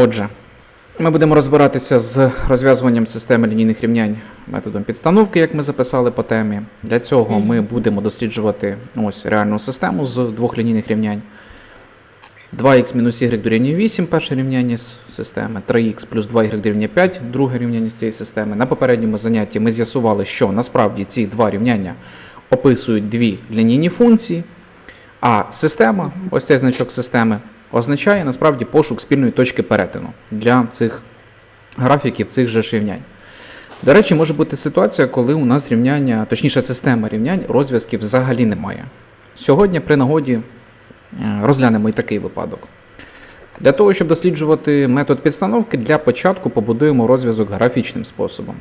Отже, ми будемо розбиратися з розв'язуванням системи лінійних рівнянь методом підстановки, як ми записали по темі. Для цього ми будемо досліджувати ось реальну систему з двох лінійних рівнянь. 2х мінус y дорівнює 8, перше рівняння з системи, 3х плюс 2y дорівнює 5, друге рівняння з цієї системи. На попередньому занятті ми з'ясували, що насправді ці два рівняння описують дві лінійні функції, а система, ось цей значок системи, означає насправді пошук спільної точки перетину для цих графіків цих же ж рівнянь. До речі, може бути ситуація, коли у нас рівняння, точніше, система рівнянь розв'язків взагалі немає. Сьогодні при нагоді е, розглянемо і такий випадок. Для того, щоб досліджувати метод підстановки, для початку побудуємо розв'язок графічним способом.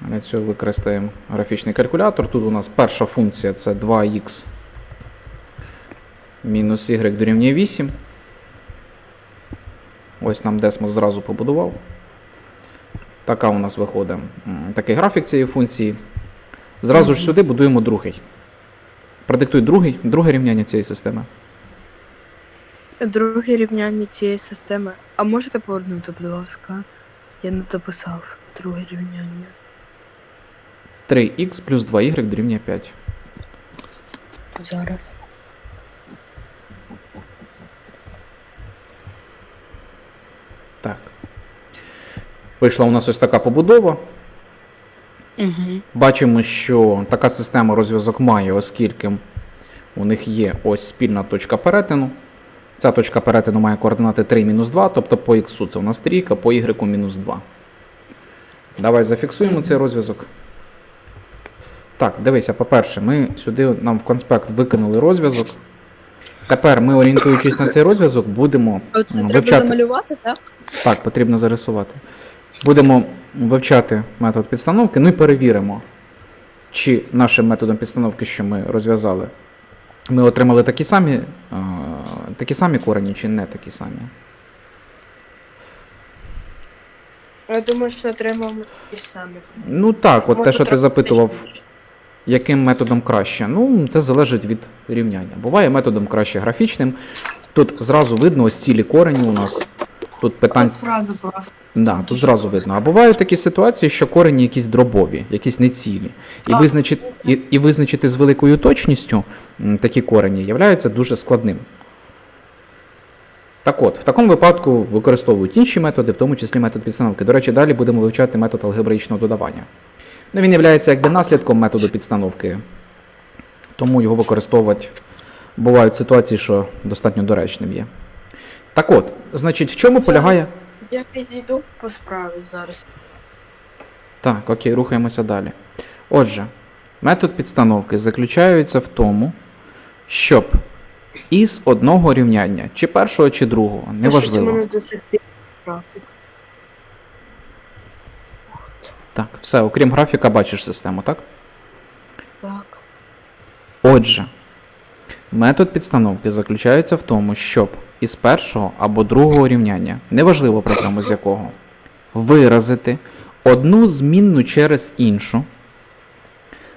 Для цього використаємо графічний калькулятор. Тут у нас перша функція це 2х мінус y дорівнює 8. Ось нам Десмос зразу побудував. Така у нас виходить такий графік цієї функції. Зразу ж сюди будуємо другий. Продиктуй другий, друге рівняння цієї системи. Друге рівняння цієї системи. А можете повернути, будь ласка? Я не дописав друге рівняння. 3х плюс 2y дорівнює 5. Зараз. Так. Вийшла у нас ось така побудова. Угу. Бачимо, що така система розв'язок має, оскільки у них є ось спільна точка перетину. Ця точка перетину має координати 3 мінус 2, тобто по х це у нас трійка, по y мінус 2. Давай зафіксуємо цей розв'язок. Так, дивися, по-перше, ми сюди нам в конспект викинули розв'язок. Тепер ми, орієнтуючись на цей розв'язок, будемо Оце м, треба замалювати, так? Так, потрібно зарисувати. Будемо вивчати метод підстановки, ну і перевіримо, чи нашим методом підстановки, що ми розв'язали, ми отримали такі самі, е, такі самі корені, чи не такі самі. Я думаю, що отримаємо ті самі. Ну так, от те, що ти запитував, більше. Яким методом краще. Ну, це залежить від рівняння. Буває методом краще графічним. Тут зразу видно ось цілі корені у нас. Тут питань. Тут зразу просто. Да, тут зразу видно. А бувають такі ситуації, що корені якісь дробові, якісь нецілі. І визначити, і, і визначити з великою точністю такі корені являється дуже складним. Так от, в такому випадку використовують інші методи, в тому числі метод підстановки. До речі, далі будемо вивчати метод алгебраїчного додавання. Ну, він є якби наслідком методу підстановки, тому його використовувати бувають ситуації, що достатньо доречним є. Так от, значить, в чому полягає. Я підійду по справі зараз. Так, окей, рухаємося далі. Отже, метод підстановки заключається в тому, щоб із одного рівняння, чи першого, чи другого, Це неважливо. мене до графік. Так, все, окрім графіка, бачиш систему, так? Так. Отже, метод підстановки заключається в тому, щоб із першого або другого рівняння, неважливо при цьому з якого, виразити одну змінну через іншу.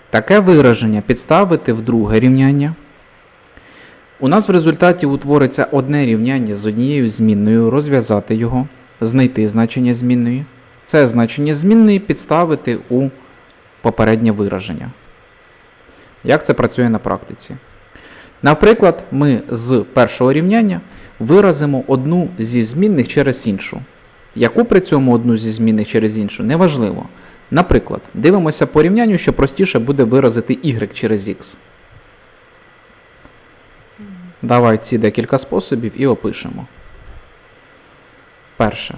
Таке вираження підставити в друге рівняння. У нас в результаті утвориться одне рівняння з однією змінною, розв'язати його, знайти значення змінної. Це значення змінної підставити у попереднє вираження. Як це працює на практиці? Наприклад, ми з першого рівняння виразимо одну зі змінних через іншу. Яку при цьому одну зі змінних через іншу, неважливо. Наприклад, дивимося по рівнянню, що простіше буде виразити y через x. Давай ці декілька способів і опишемо. Перше.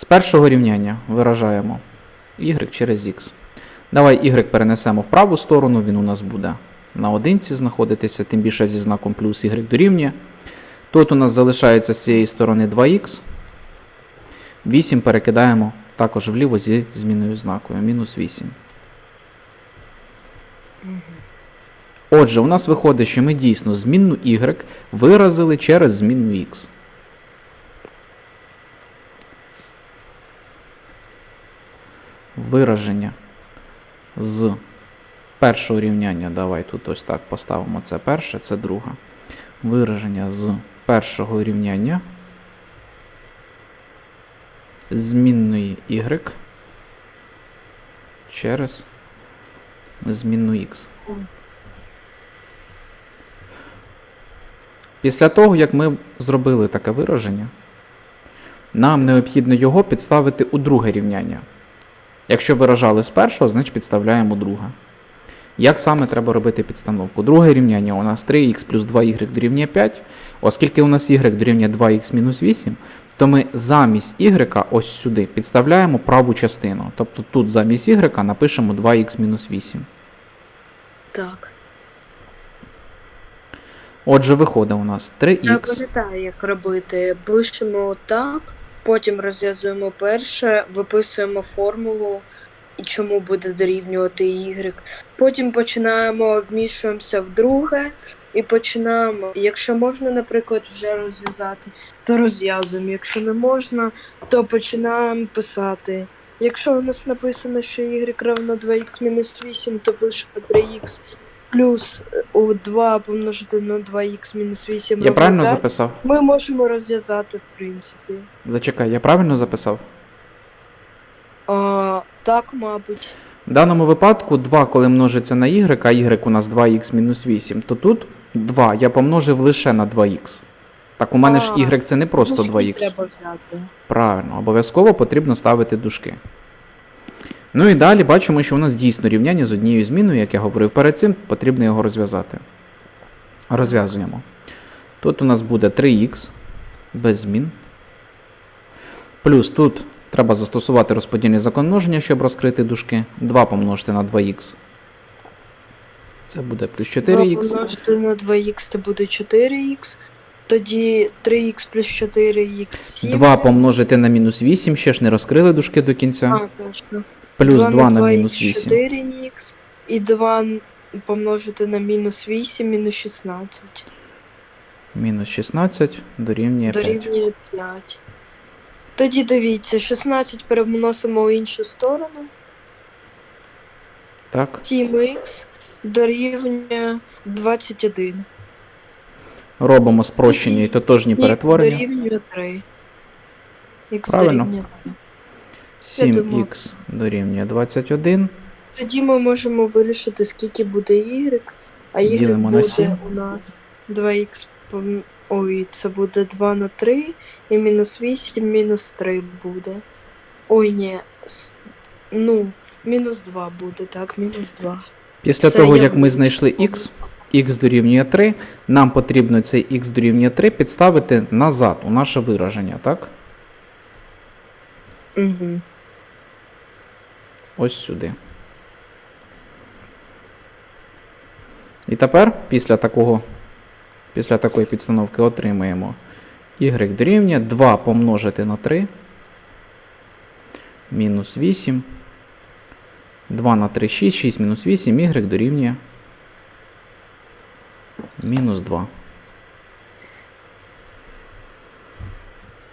З першого рівняння виражаємо y через x. Давай y перенесемо в праву сторону, він у нас буде на одинці знаходитися, тим більше зі знаком плюс y дорівнює. Тут у нас залишається з цієї сторони 2х. 8 перекидаємо також вліво зі зміною знакою. Мінус 8. Отже, у нас виходить, що ми дійсно змінну y виразили через змінну x. Вираження з першого рівняння. Давай тут ось так поставимо. Це перше, це друге. Вираження з першого рівняння змінної y через змінну x. Після того, як ми зробили таке вираження, нам необхідно його підставити у друге рівняння. Якщо виражали з першого, значить підставляємо друге. Як саме треба робити підстановку? Друге рівняння у нас 3х плюс 2y дорівнює 5. Оскільки у нас y дорівнює 2х мінус 8, то ми замість y ось сюди підставляємо праву частину. Тобто тут замість y напишемо 2х мінус 8. Так. Отже, виходить у нас 3х. Я пам'ятаю, як робити. Пишемо отак, потім розв'язуємо перше, виписуємо формулу і чому буде дорівнювати y. Потім починаємо вмішуємося в друге і починаємо. Якщо можна, наприклад, вже розв'язати, то розв'язуємо. Якщо не можна, то починаємо писати. Якщо у нас написано, що y равно 2х мінус 8, то пишемо 3х плюс е, 2 помножити на 2х мінус 8 Я правильно 5. записав? Ми можемо розв'язати, в принципі. Зачекай, я правильно записав? А, так, мабуть. В даному випадку 2, коли множиться на y, а y у нас 2х мінус 8, то тут 2 я помножив лише на 2х. Так у мене ж y це не просто 2х. треба взяти. Правильно, обов'язково потрібно ставити дужки. Ну і далі бачимо, що у нас дійсно рівняння з однією зміною, як я говорив перед цим, потрібно його розв'язати. Розв'язуємо. Тут у нас буде 3х без змін. Плюс тут треба застосувати розподільний закон множення, щоб розкрити дужки. 2 помножити на 2х. Це буде плюс 4х. помножити на 2х це буде 4х. Тоді 3х плюс 4х 7. 2 помножити на мінус 8, ще ж не розкрили дужки до кінця. А, точно. Плюс 2 на 2х мінус 8. 4х. І 2 помножити на мінус 8, мінус 16. Мінус 16 дорівнює 5. Дорівнює 5. Тоді дивіться, 16 переносимо в іншу сторону. Так. 7х дорівнює 21. Робимо спрощення і тотожні Х перетворення. дорівнює 3. Х Правильно. дорівнює 3. 7х дорівнює 21. Тоді ми можемо вирішити, скільки буде y, а y Ділимо на буде 7. у нас 2х. пом- Ой, це буде 2 на 3 і мінус 8, мінус 3 буде. Ой, ні. с- Ну, мінус 2 буде, так, мінус 2. Після Все, того, я як ми вирішила. знайшли х, х дорівнює 3, нам потрібно цей х дорівнює 3 підставити назад у наше вираження, так? Угу. Ось сюди. І тепер, після такого, після такої підстановки отримаємо y дорівнює 2 помножити на 3. Мінус 8. 2 на 3 6, 6 мінус 8, y дорівнює мінус 2.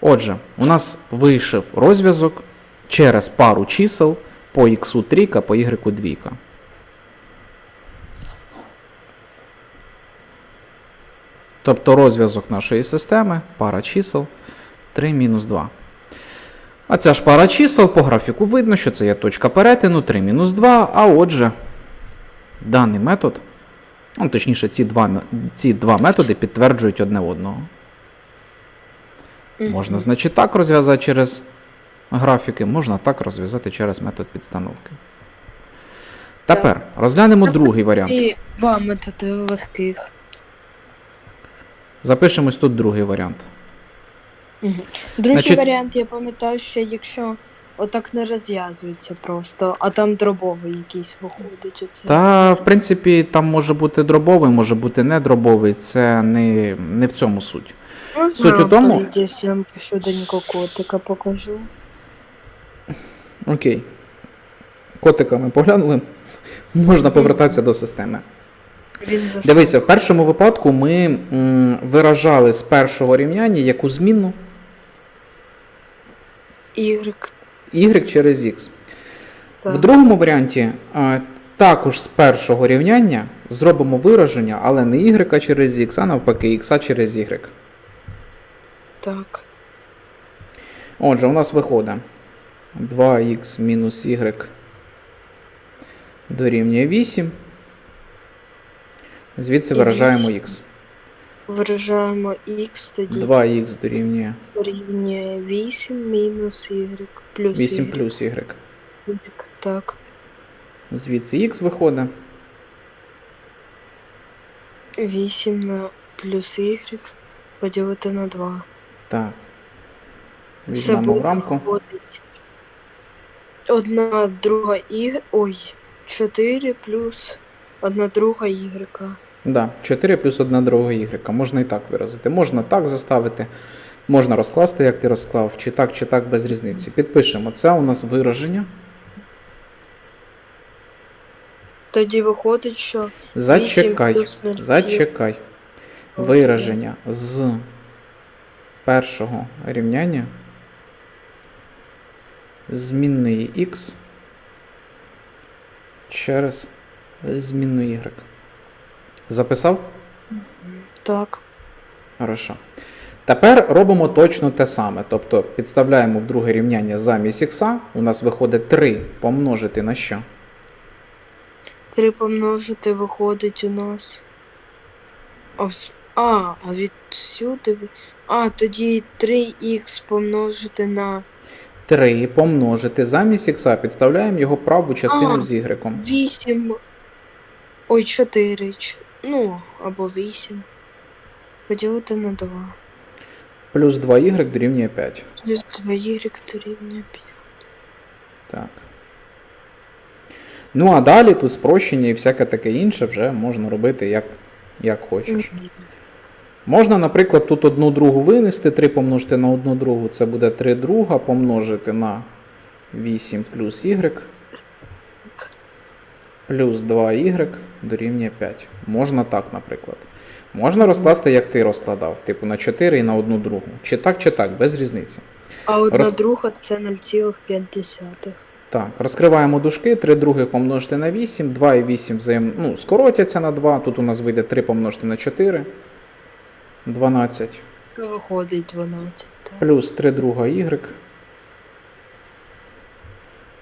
Отже, у нас вийшов розв'язок через пару чисел по x трійка, по y двійка. Тобто розв'язок нашої системи пара чисел 3 мінус 2. А ця ж пара чисел по графіку видно, що це є точка перетину 3 мінус 2, а отже, даний метод, ну, точніше, ці два, ці два методи підтверджують одне одного. Можна, значить, так розв'язати через графіки, можна так розв'язати через метод підстановки. Тепер розглянемо другий варіант. І два методи легких. Запишемось тут другий варіант. Другий Значить- варіант, я пам'ятаю, що якщо отак не розв'язується просто, а там дробовий якийсь виходить. Оце. Та, в принципі, там може бути дробовий, може бути не дробовий, це не, не в цьому суть. Можна суть у тому- перейти зйомки швиденько котика покажу. Окей. Котиками поглянули. Можна повертатися до системи. Він. Дивися, в першому випадку ми м, виражали з першого рівняння яку змінну Y. y через x. Так. В другому варіанті а, також з першого рівняння зробимо вираження, але не y через x, а навпаки x через y. так. Отже, у нас виходить 2х мінус y дорівнює 8. Звідси І виражаємо х. Виражаємо х тоді 2х дорівнює дорівнює 8 мінус y плюс 8 y. плюс y. Так. Звідси х виходить. 8 на плюс y поділити на 2. Так. Візьмемо в рамку. виходить одна друга y, ой, 4 плюс одна друга y. Да, 4 плюс 1 друга y. Можна і так виразити. Можна так заставити, можна розкласти, як ти розклав, чи так, чи так, без різниці. Підпишемо. Це у нас вираження. Тоді виходить, що Зачекай. Зачекай. Вираження з першого рівняння змінної х через змінну y. Записав? так. Хорошо. Тепер робимо точно те саме. Тобто підставляємо в друге рівняння замість х, у нас виходить 3 помножити на що? 3 помножити виходить у нас. А, а відсюди. А, тоді 3х помножити на 3 помножити замість х, підставляємо його праву частину А. з y. 8. Ой, 4. Ну, або 8. Поділити на 2. Плюс 2y дорівнює 5. Плюс 2y дорівнює 5. Так. Ну а далі тут спрощення і всяке таке інше вже можна робити як, як хочеш. Можна, наприклад, тут одну другу винести, 3 помножити на одну другу, це буде 3 друга помножити на 8 плюс y плюс 2y дорівнює 5. Можна так, наприклад. Можна розкласти, як ти розкладав, типу на 4 і на одну другу. Чи так, чи так, без різниці. А одна Роз- друга це 0,5. Так, розкриваємо дужки, 3 друге помножити на 8, 2 і 8 взаєм... ну, скоротяться на 2, тут у нас вийде 3 помножити на 4, 12, Виходить 12. Так. плюс 3 друга y,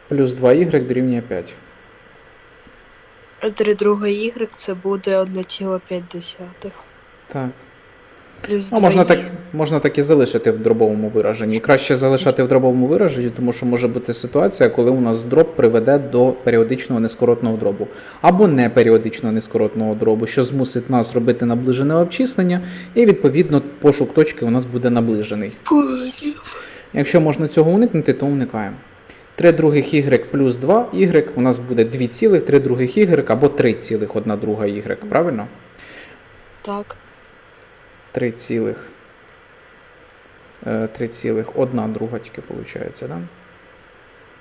плюс 2y дорівнює 5. А 3 друга y це буде 1,5. Так. Плюс Ну, можна так, можна так і залишити в дробовому вираженні. І краще залишати в дробовому вираженні, тому що може бути ситуація, коли у нас дроб приведе до періодичного нескоротного дробу. Або неперіодичного нескоротного дробу, що змусить нас робити наближене обчислення, і відповідно пошук точки у нас буде наближений. Якщо можна цього уникнути, то уникаємо. 3 других y плюс 2 y у нас буде 2 цілих 3 других y або 3 цілих 1 друга y, правильно? Так. 3 3 1 друга тільки виходить, да?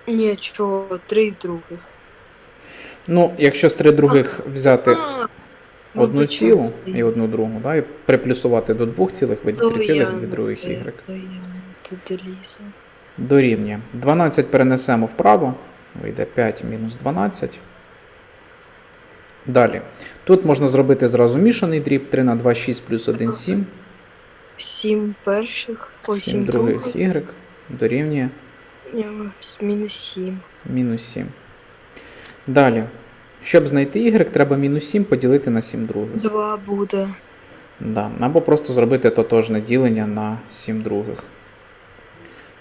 Ні, що, 3 других. Ну, якщо з 3 других взяти А, ну, одну цілу і одну другу, да, і приплюсувати до 2 цілих, вийде 3 цілих 2 других не. Дорівнює. 12 перенесемо вправо, вийде 5 мінус 12. Далі. Тут можна зробити зразу мішаний дріб 3 на 2, 6 плюс 1, 7. 7 перших, по 7 7 других других, y дорівнює мінус 7. мінус 7. Далі. Щоб знайти y, треба мінус 7 поділити на 7 других. 2 буде. Да. Або просто зробити тотожне ділення на 7 других.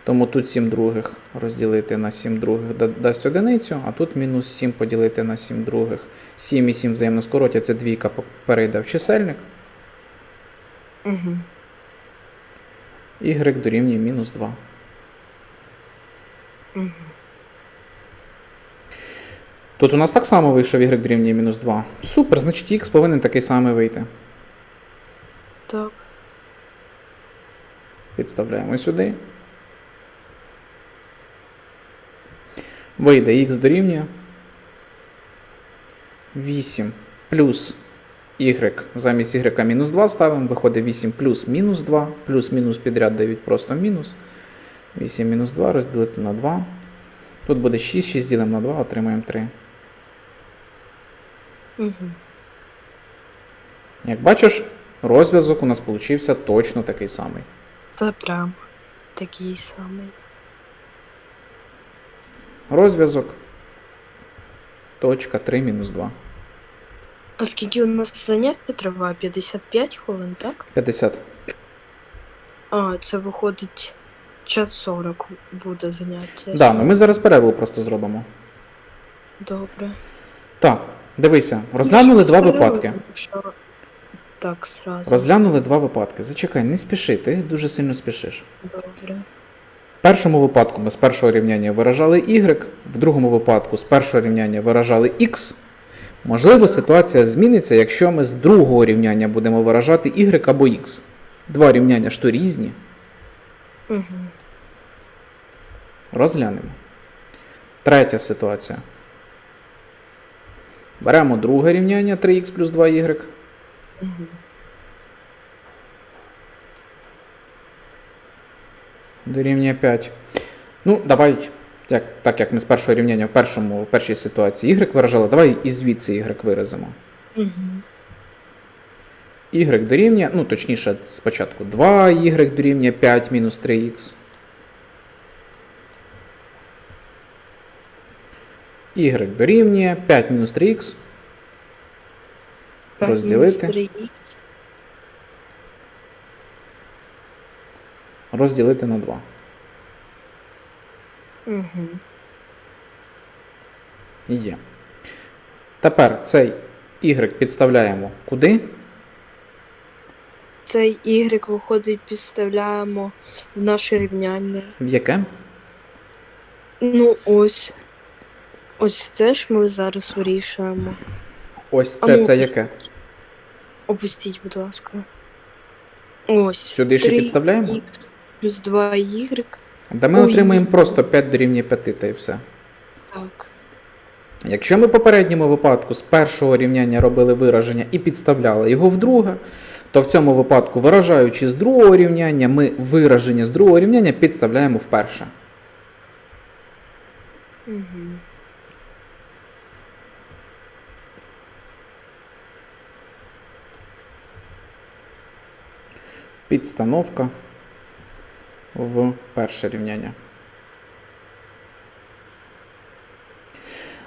Тому тут 7 других розділити на 7 других да- дасть одиницю, а тут мінус 7 поділити на 7 других. 7 і 7 взаємно скоротяться, двійка перейде в чисельник. Угу. y дорівнює мінус 2. Угу. Тут у нас так само вийшов y дорівнює мінус 2. Супер, значить x повинен такий самий вийти. Так. Підставляємо сюди. Вийде х дорівнює 8 плюс y замість y мінус 2 ставимо, виходить 8 плюс мінус 2, плюс мінус підряд дають просто мінус. 8 мінус 2 розділити на 2. Тут буде 6, 6 ділимо на 2, отримаємо 3. Угу. Як бачиш, розв'язок у нас получився точно такий самий. Та прям такий самий. Розв'язок. Точка 3 мінус 2. А скільки у нас заняття триває? 55 хвилин, так? 50. А, це виходить час 40 буде заняття. Да, ну ми зараз перерву просто зробимо. Добре. Так, дивися, розглянули два випадки. що Так, сразу. Розглянули два випадки. Зачекай, не спіши, ти дуже сильно спішиш. Добре. В першому випадку ми з першого рівняння виражали y, в другому випадку з першого рівняння виражали x. Можливо, ситуація зміниться, якщо ми з другого рівняння будемо виражати y або x. Два рівняння ж то різні. Угу. Розглянемо. Третя ситуація. Беремо друге рівняння 3х плюс 2y. Угу. Дорівнює 5. Ну, давай, як, так як ми з першого рівняння в, першому, в першій ситуації y виражали, давай і звідси y виразимо. Угу. y дорівнює, ну точніше, спочатку 2y дорівнює 5 мінус 3х. y дорівнює 5 мінус 3х. Розділити. Розділити на 2. Угу. Є. Тепер цей y підставляємо куди? Цей Y виходить, підставляємо в наше рівняння. В яке? Ну, ось. Ось це ж ми зараз вирішуємо. Ось це, ну, це яке? Опустіть, будь ласка. Ось. Сюди ще 3 підставляємо? Плюс 2y. Да ми Ой. отримаємо просто 5 дорівнює 5 та і все. Так. Якщо ми в попередньому випадку з першого рівняння робили вираження і підставляли його в друге, то в цьому випадку, виражаючи з другого рівняння, ми вираження з другого рівняння підставляємо в перше. Угу. Підстановка в перше рівняння.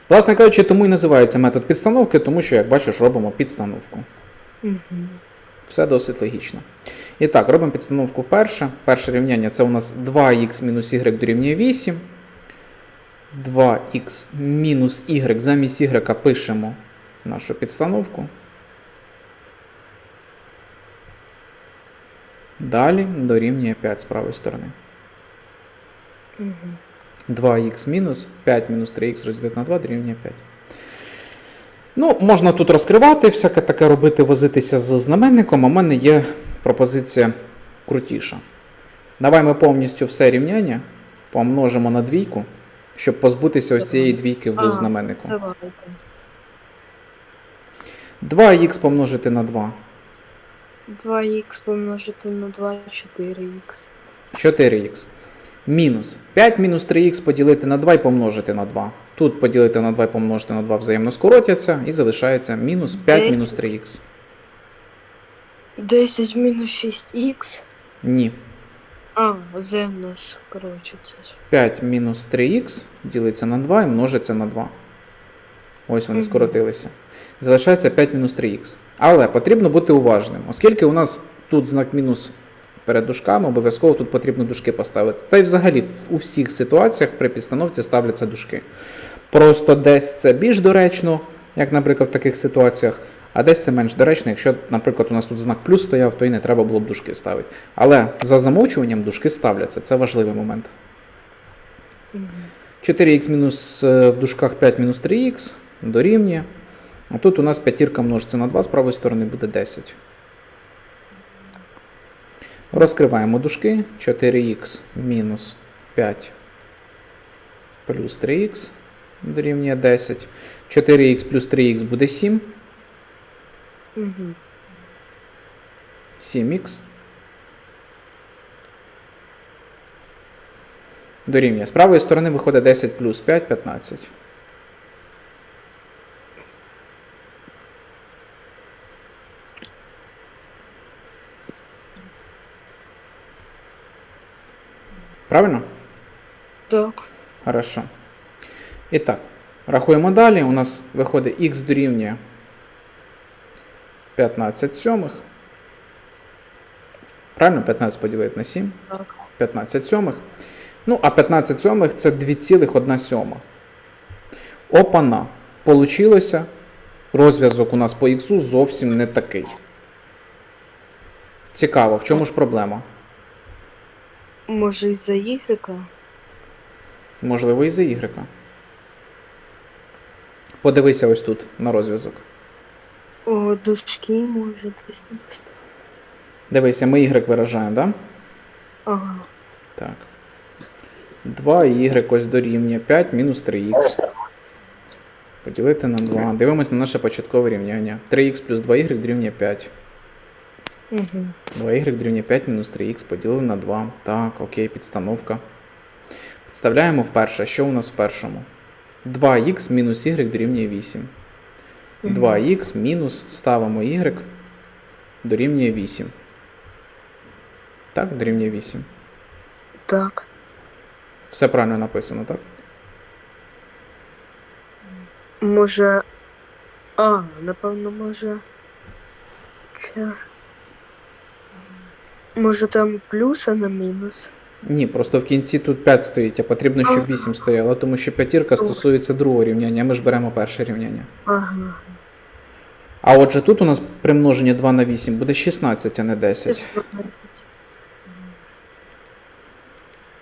Власне кажучи, тому і називається метод підстановки, тому що, як бачиш, робимо підстановку. Угу. Все досить логічно. І так, робимо підстановку вперше. Перше рівняння це у нас 2х мінус y дорівнює 8. 2х мінус y замість y пишемо нашу підстановку. Далі дорівнює 5 з правої сторони. Угу. 2х мінус 5 мінус 3х розділити на 2 дорівнює 5. Ну, можна тут розкривати, всяке таке робити, возитися з знаменником, а в мене є пропозиція крутіша. Давай ми повністю все рівняння помножимо на двійку, щоб позбутися ось цієї двійки в знаменнику. 2х помножити на 2. 2х помножити на 2 4х. 4х. Мінус 5 мінус 3х поділити на 2 і помножити на 2. Тут поділити на 2 і помножити на 2 взаємно скоротяться і залишається мінус 5 мінус 3х. 10 мінус 6х. Ні. А, z у 5 мінус 3х ділиться на 2 і множиться на 2. Ось вони Мгм. скоротилися. Залишається 5 мінус 3х. Але потрібно бути уважним, оскільки у нас тут знак мінус перед дужками, обов'язково тут потрібно дужки поставити. Та й взагалі у всіх ситуаціях при підстановці ставляться дужки. Просто десь це більш доречно, як, наприклад, в таких ситуаціях, а десь це менш доречно, якщо, наприклад, у нас тут знак плюс стояв, то і не треба було б дужки ставити. Але за замовчуванням дужки ставляться, це важливий момент. Угу. 4х мінус е, в дужках 5 мінус 3х дорівнює. А тут у нас п'ятірка множиться на 2, з правої сторони буде 10. Розкриваємо дужки. 4х мінус 5 плюс 3х дорівнює 10. 4х плюс 3х буде 7. Угу. 7х. Дорівнює. З правої сторони виходить 10 плюс 5 15. Правильно? Так. Хорошо. І так, рахуємо далі. У нас виходить х дорівнює 15 сьомих. Правильно, 15 поділити на 7. Так. 15 сьомих. Ну, а 15 сьомих це 2,1 сьома. Опана. Получилося. Розв'язок у нас по х зовсім не такий. Цікаво, в чому ж проблема? Може, із-за ігрека? Можливо, і за y. Подивися ось тут на розв'язок. О, дужки може десь. Дивися, ми y виражаємо, так? Да? Ага. Так. 2 y ось дорівнює 5 мінус 3х. Поділити на 2. Дивимось на наше початкове рівняння. 3х плюс 2y дорівнює 5. Угу. 2y дорівнює 5 мінус 3х поділили на 2. Так, окей, підстановка. Підставляємо вперше. Що у нас в першому? 2х мінус y дорівнює 8. 2х мінус ставимо y дорівнює 8. Так, дорівнює 8. Так. Все правильно написано, так? Може. А, напевно, може. Чи... Може там плюс, а не мінус? Ні, просто в кінці тут 5 стоїть, а потрібно, щоб Ага. 8 стояло, тому що п'ятірка стосується другого рівняння, а ми ж беремо перше рівняння. Ага. А отже, тут у нас примноження 2 на 8 буде 16, а не 10.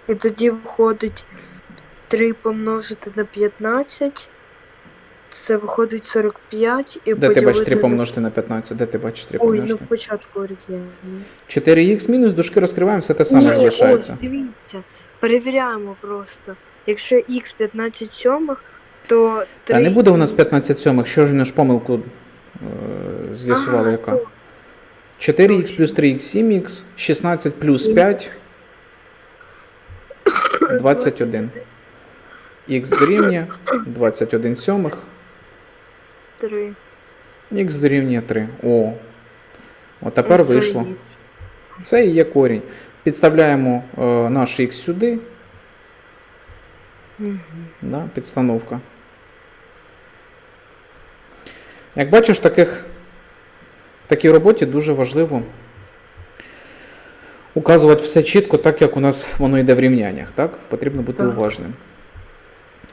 І тоді виходить 3 помножити на 15. Це виходить 45 і Де ти бачиш 3 помножити на 15? Де ти бачиш 3 Ой, ну помножити? початку рівняння. 4х мінус дужки розкриваємо, все те саме Ні, залишається. ось, дивіться, перевіряємо просто. Якщо х 15 сьомих, то 3... Та не буде у нас 15 сьомих, що ж ми ж помилку е, з'ясували, яка? 4х плюс 3х 7х, 16 плюс 5, 21. Х дорівнює 21 сьомих, 3. х дорівнює 3. О, от тепер вийшло. Це і є корінь. Підставляємо е, наш х сюди, да, підстановка. Як бачиш, таких, в такій роботі дуже важливо указувати все чітко, так як у нас воно йде в рівняннях. Так? Потрібно бути Так. уважним.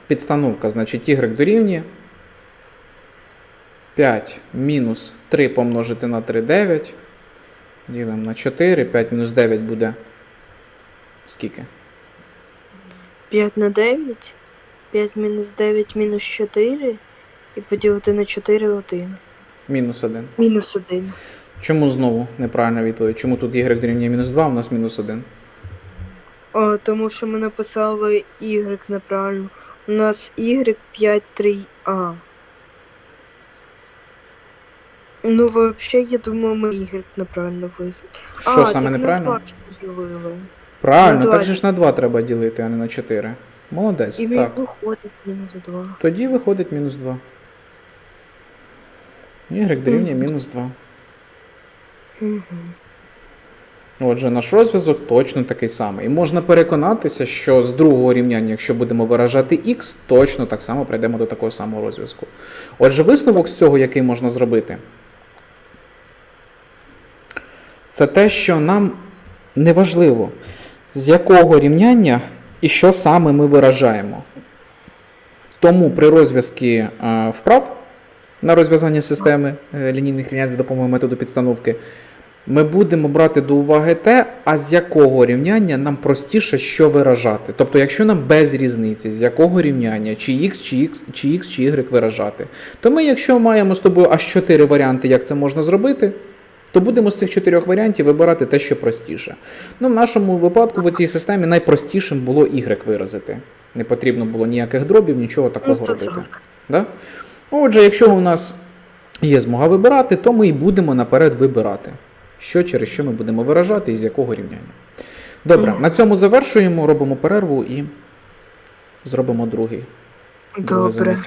Підстановка, значить, y дорівнює 5 мінус 3 помножити на 3 9. Ділимо на 4. 5 мінус 9 буде. Скільки? 5 на 9. 5 мінус 9 мінус 4. І поділити на 4 1. Мінус 1. Мінус 1. Чому знову неправильна відповідь? Чому тут y дорівнює мінус 2, а у нас мінус 1? А, тому що ми написали y неправильно. У нас y 5 3 а Ну, взагалі, я думаю, ми y неправильно визвали. Що саме неправильно? Правильно, на так же ж на 2 треба ділити, а не на 4. Молодець. І так. виходить мінус 2. Тоді виходить мінус 2. Y дорівнює мінус 2. Угу. Отже, наш розв'язок точно такий самий. І можна переконатися, що з другого рівняння, якщо будемо виражати x, точно так само прийдемо до такого самого розв'язку. Отже, висновок з цього, який можна зробити, це те, що нам неважливо, з якого рівняння і що саме ми виражаємо. Тому при розв'язку е, вправ на розв'язання системи е, лінійних рівнянь за допомогою методу підстановки, ми будемо брати до уваги те, а з якого рівняння нам простіше що виражати. Тобто, якщо нам без різниці, з якого рівняння, чи x, чи x, чи x, чи y виражати, то ми, якщо маємо з тобою аж 4 варіанти, як це можна зробити, то будемо з цих чотирьох варіантів вибирати те, що простіше. Ну, в нашому випадку в цій системі найпростішим було y виразити. Не потрібно було ніяких дробів, нічого такого Ну, робити. Да? Отже, якщо у нас є змога вибирати, то ми і будемо наперед вибирати, що через що ми будемо виражати і з якого рівняння. Добре, на цьому завершуємо, робимо перерву і зробимо другий. Добре.